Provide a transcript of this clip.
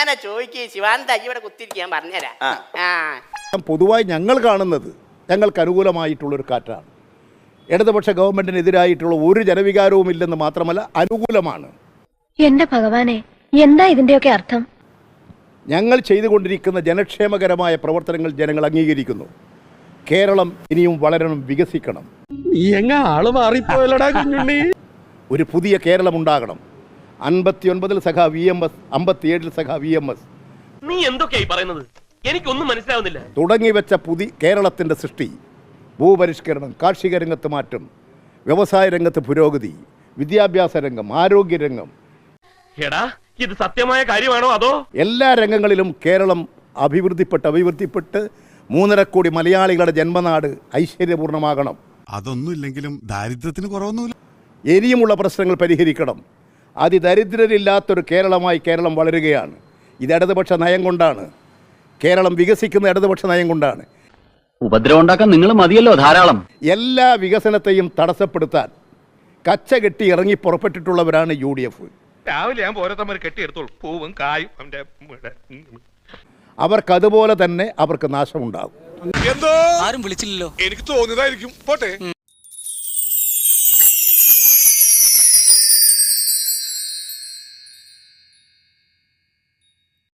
അങ്ങനെ ചോദിക്കുക ശിവാനന്ദ ഇവിടെ കുത്തിരിക്കാൻ പറഞ്ഞുതരാം. ആ. ആ. പൊതുവായി ഞങ്ങൾ കാണുന്നത് ഞങ്ങൾക്ക് അനുകൂലമായിട്ടുള്ളൊരു കാറ്റാണ്. ഇടതുപക്ഷ ഗവൺമെന്റിനെതിരായിട്ടുള്ള ഒരു ജനവികാരവും ഇല്ലെന്ന് മാത്രമല്ല അനുകൂലമാണ്. എന്റെ ഭഗവാനെ എന്താ ഇതിന്റെയൊക്കെ അർത്ഥം? ഞങ്ങൾ ചെയ്തുകൊണ്ടിരിക്കുന്ന ജനക്ഷേമകരമായ പ്രവർത്തനങ്ങൾ ജനങ്ങൾ അംഗീകരിക്കുന്നു. കേരളം ഇനിയും വളരണം വികസിക്കണം. ഒരു പുതിയ കേരളം ഉണ്ടാകണം. അൻപത്തി ഒൻപതിൽ സഖാ വി എം എസ് അമ്പത്തിയേഴിൽ സഖാ വി എം എസ്. നീ എന്തൊക്കെയായി പറയുന്നത്? എനിക്കൊന്നും മനസ്സിലാവുന്നില്ല. തുടങ്ങി വെച്ച പുതി കേരളത്തിന്റെ സൃഷ്ടി ഭൂപരിഷ്കരണം കാർഷിക രംഗത്ത് മാറ്റം വ്യവസായ രംഗത്ത് പുരോഗതി വിദ്യാഭ്യാസ രംഗം ആരോഗ്യ രംഗം. എടാ ഇത് സത്യമായ കാര്യമാണോ അതോ? എല്ലാ രംഗങ്ങളിലും കേരളം അഭിവൃദ്ധിപ്പെട്ട് അഭിവൃദ്ധിപ്പെട്ട് മൂന്നര കോടി മലയാളികളുടെ ജന്മനാട് ഐശ്വര്യപൂർണമാകണം അതൊന്നുമില്ലെങ്കിലും ദാരിദ്ര്യത്തിന് കുറവൊന്നുമില്ല. ഇനിയുമുള്ള പ്രശ്നങ്ങൾ പരിഹരിക്കണം. അതിദരിദ്രരില്ലാത്തൊരു കേരളമായി കേരളം വളരുകയാണ്. ഇത് ഇടതുപക്ഷ നയം കൊണ്ടാണ്. കേരളം വികസിക്കുന്ന ഇടതുപക്ഷ നയം കൊണ്ടാണ്. ഉപദ്രവം ഉണ്ടാക്കാൻ നിങ്ങൾ മതിയല്ലോ ധാരാളം. എല്ലാ വികസനത്തെയും തടസ്സപ്പെടുത്താൻ കച്ച കെട്ടി ഇറങ്ങി പുറപ്പെട്ടിട്ടുള്ളവരാണ് യു ഡി എഫ്. രാവിലെ ഞാൻ കെട്ടിയെടുത്തോളൂ പൂവും കായും അവന്റെ ഇവിടെ. അവർക്കതുപോലെ തന്നെ അവർക്ക് നാശമുണ്ടാകും. ആരും വിളിച്ചില്ലല്ലോ. എനിക്ക് തോന്നിയതായിരിക്കും. പോട്ടെ.